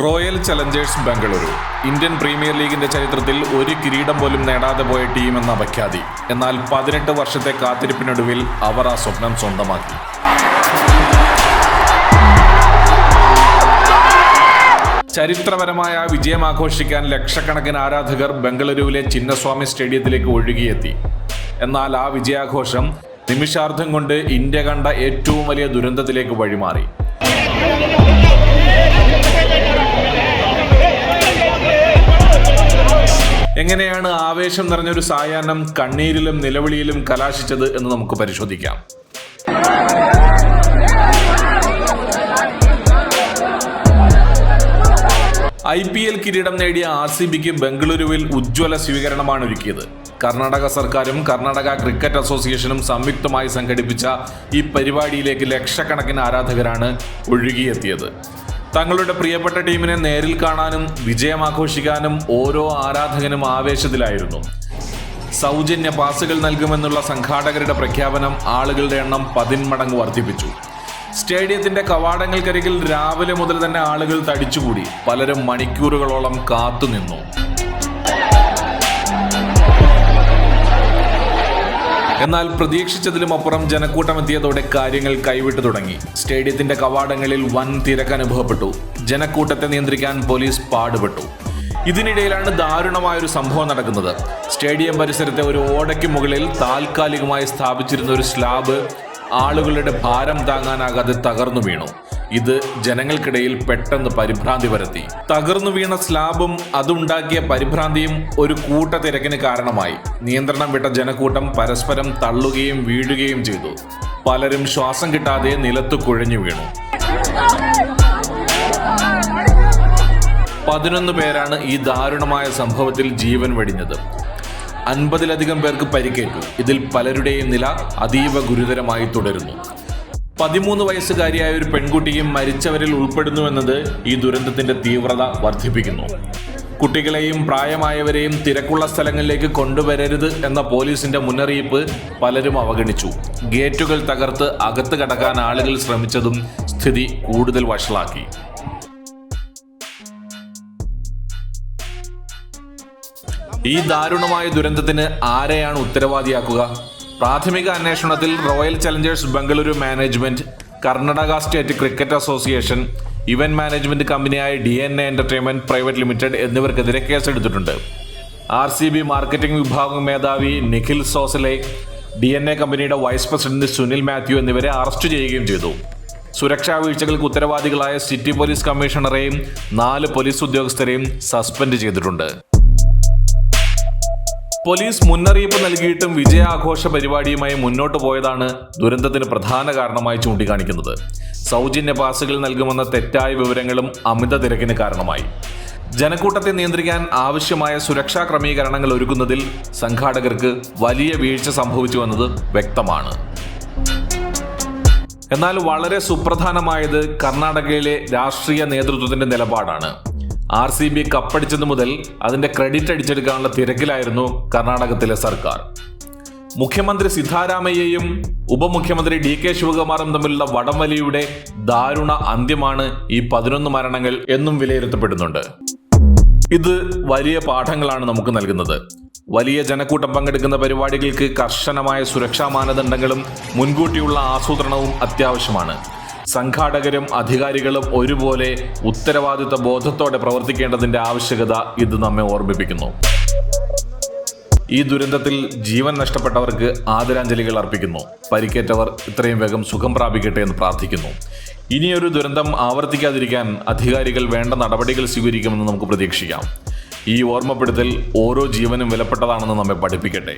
Royal Challengers Bengaluru. Indian Premier ലീഗിന്റെ ചരിത്രത്തിൽ ഒരു കിരീടം പോലും നേടാതെ പോയ ടീം എന്ന അപഖ്യാതി. എന്നാൽ പതിനെട്ട് വർഷത്തെ കാത്തിരിപ്പിനൊടുവിൽ അവർ ആ സ്വപ്നം സ്വന്തമാക്കി. ചരിത്രപരമായ വിജയം ആഘോഷിക്കാൻ ലക്ഷക്കണക്കിന് ആരാധകർ ബംഗളൂരുവിലെ ചിന്നസ്വാമി സ്റ്റേഡിയത്തിലേക്ക് ഒഴുകിയെത്തി. എന്നാൽ ആ വിജയാഘോഷം നിമിഷാർദ്ധം കൊണ്ട് ഇന്ത്യ കണ്ട ഏറ്റവും വലിയ ദുരന്തത്തിലേക്ക് വഴിമാറി. എങ്ങനെയാണ് ആവേശം നിറഞ്ഞൊരു സായാഹ്നം കണ്ണീരിലും നിലവിളിയിലും കലാശിച്ചത് എന്ന് നമുക്ക് പരിശോധിക്കാം. ഐ പി എൽ കിരീടം നേടിയ ആർ സി ബിക്ക് ബംഗളൂരുവിൽ ഉജ്ജ്വല സ്വീകരണമാണ് ഒരുക്കിയത്. കർണാടക സർക്കാരും കർണാടക ക്രിക്കറ്റ് അസോസിയേഷനും സംയുക്തമായി സംഘടിപ്പിച്ച ഈ പരിപാടിയിലേക്ക് ലക്ഷക്കണക്കിന് ആരാധകരാണ് ഒഴുകിയെത്തിയത്. തങ്ങളുടെ പ്രിയപ്പെട്ട ടീമിനെ നേരിൽ കാണാനും വിജയമാഘോഷിക്കാനും ഓരോ ആരാധകനും ആവേശത്തിലായിരുന്നു. സൗജന്യ പാസുകൾ നൽകുമെന്നുള്ള സംഘാടകരുടെ പ്രഖ്യാപനം ആളുകളുടെ എണ്ണം പതിന്മടങ്ങ് വർദ്ധിപ്പിച്ചു. സ്റ്റേഡിയത്തിന്റെ കവാടങ്ങൾക്കരികിൽ രാവിലെ മുതൽ തന്നെ ആളുകൾ തടിച്ചുകൂടി. പലരും മണിക്കൂറുകളോളം കാത്തുനിന്നു. എന്നാൽ പ്രതീക്ഷിച്ചതിലും അപ്പുറം ജനക്കൂട്ടം എത്തിയതോടെ കാര്യങ്ങൾ കൈവിട്ടു തുടങ്ങി. സ്റ്റേഡിയത്തിന്റെ കവാടങ്ങളിൽ വൻ തിരക്ക് അനുഭവപ്പെട്ടു. ജനക്കൂട്ടത്തെ നിയന്ത്രിക്കാൻ പോലീസ് പാടുപെട്ടു. ഇതിനിടയിലാണ് ദാരുണമായ ഒരു സംഭവം നടക്കുന്നത്. സ്റ്റേഡിയം പരിസരത്തെ ഒരു ഓടയ്ക്ക് മുകളിൽ താൽക്കാലികമായി സ്ഥാപിച്ചിരുന്ന ഒരു സ്ലാബ് ആളുകളുടെ ഭാരം താങ്ങാനാകാതെ തകർന്നു വീണു. ഇത് ജനങ്ങൾക്കിടയിൽ പെട്ടെന്ന് പരിഭ്രാന്തി പരത്തി. തകർന്നു വീണ സ്ലാബും അതുണ്ടാക്കിയ പരിഭ്രാന്തിയും ഒരു കൂട്ട തിരക്കിന് കാരണമായി. നിയന്ത്രണം വിട്ട ജനക്കൂട്ടം പരസ്പരം തള്ളുകയും വീഴുകയും ചെയ്തു. പലരും ശ്വാസം കിട്ടാതെ നിലത്തു കുഴഞ്ഞു വീണു. പതിനൊന്ന് പേരാണ് ഈ ദാരുണമായ സംഭവത്തിൽ ജീവൻ വെടിഞ്ഞത്. അൻപതിലധികം പേർക്ക് പരിക്കേറ്റു. ഇതിൽ പലരുടെയും നില അതീവ ഗുരുതരമായി തുടരുന്നു. പതിമൂന്ന് വയസ്സുകാരിയായ ഒരു പെൺകുട്ടിയും മരിച്ചവരിൽ ഉൾപ്പെടുന്നുവെന്നത് ഈ ദുരന്തത്തിന്റെ തീവ്രത വർദ്ധിപ്പിക്കുന്നു. കുട്ടികളെയും പ്രായമായവരെയും തിരക്കുള്ള സ്ഥലങ്ങളിലേക്ക് കൊണ്ടുവരരുത് എന്ന പോലീസിന്റെ മുന്നറിയിപ്പ് പലരും അവഗണിച്ചു. ഗേറ്റുകൾ തകർത്ത് അകത്ത് കടക്കാൻ ആളുകൾ ശ്രമിച്ചതും സ്ഥിതി കൂടുതൽ വഷളാക്കി. ഈ ദാരുണമായ ദുരന്തത്തിന് ആരെയാണ് ഉത്തരവാദിയാക്കുക? പ്രാഥമിക അന്വേഷണത്തിൽ Royal Challengers Bengaluru management Karnataka state cricket association event management കമ്പനിയായ D N A entertainment private limited എന്നിവർക്കെതിരെ കേസെടുത്തിട്ടുണ്ട്. ആർ സി ബി മാർക്കറ്റിംഗ് വിഭാഗം മേധാവി Nikhil Sosale D N A കമ്പനിയുടെ വൈസ് പ്രസിഡന്റ് സുനിൽ മാത്യു എന്നിവരെ അറസ്റ്റ് ചെയ്യുകയും ചെയ്തു. സുരക്ഷാ വീഴ്ചകൾക്ക് ഉത്തരവാദികളായ സിറ്റി പോലീസ് കമ്മീഷണറെയും നാല് പോലീസ് ഉദ്യോഗസ്ഥരെയും സസ്പെൻഡ് ചെയ്തിട്ടുണ്ട്. പോലീസ് മുന്നറിയിപ്പ് നൽകിയിട്ടും വിജയാഘോഷ പരിപാടിയുമായി മുന്നോട്ട് പോയതാണ് ദുരന്തത്തിന് പ്രധാന കാരണമായി ചൂണ്ടിക്കാണിക്കുന്നത്. സൗജന്യ പാസുകൾ നൽകുമെന്ന തെറ്റായ വിവരങ്ങളും അമിത തിരക്കിന് കാരണമായി. ജനക്കൂട്ടത്തെ നിയന്ത്രിക്കാൻ ആവശ്യമായ സുരക്ഷാ ക്രമീകരണങ്ങൾ ഒരുക്കുന്നതിൽ സംഘാടകർക്ക് വലിയ വീഴ്ച സംഭവിച്ചുവെന്നത് വ്യക്തമാണ്. എന്നാൽ വളരെ സുപ്രധാനമായത് കർണാടകയിലെ രാഷ്ട്രീയ നേതൃത്വത്തിന്റെ നിലപാടാണ്. ആർ സി ബി കപ്പടിച്ചത് മുതൽ അതിന്റെ ക്രെഡിറ്റ് അടിച്ചെടുക്കാനുള്ള തിരക്കിലായിരുന്നു കർണാടകത്തിലെ സർക്കാർ. മുഖ്യമന്ത്രി സിദ്ധാരാമയ്യയും ഉപമുഖ്യമന്ത്രി ഡി കെ ശിവകുമാറും തമ്മിലുള്ള വടംവലിയുടെ ദാരുണ അന്ത്യമാണ് ഈ പതിനൊന്ന് മരണങ്ങൾ എന്നും വിലയിരുത്തപ്പെടുന്നുണ്ട്. ഇത് വലിയ പാഠങ്ങളാണ് നമുക്ക് നൽകുന്നത്. വലിയ ജനക്കൂട്ടം പങ്കെടുക്കുന്ന പരിപാടികൾക്ക് കർശനമായ സുരക്ഷാ മാനദണ്ഡങ്ങളും മുൻകൂട്ടിയുള്ള ആസൂത്രണവും അത്യാവശ്യമാണ്. സംഘാടകരും അധികാരികളും ഒരുപോലെ ഉത്തരവാദിത്ത ബോധത്തോടെ പ്രവർത്തിക്കേണ്ടതിന്റെ ആവശ്യകത ഇത് നമ്മെ ഓർമ്മിപ്പിക്കുന്നു. ഈ ദുരന്തത്തിൽ ജീവൻ നഷ്ടപ്പെട്ടവർക്ക് ആദരാഞ്ജലികൾ അർപ്പിക്കുന്നു. പരിക്കേറ്റവർ ഇത്രയും വേഗം സുഖം പ്രാപിക്കട്ടെ എന്ന് പ്രാർത്ഥിക്കുന്നു. ഇനിയൊരു ദുരന്തം ആവർത്തിക്കാതിരിക്കാൻ അധികാരികൾ വേണ്ട നടപടികൾ സ്വീകരിക്കുമെന്ന് നമുക്ക് പ്രതീക്ഷിക്കാം. ഈ ഓർമ്മപ്പെടുത്തൽ ഓരോ ജീവനും വിലപ്പെട്ടതാണെന്ന് നമ്മെ പഠിപ്പിക്കട്ടെ.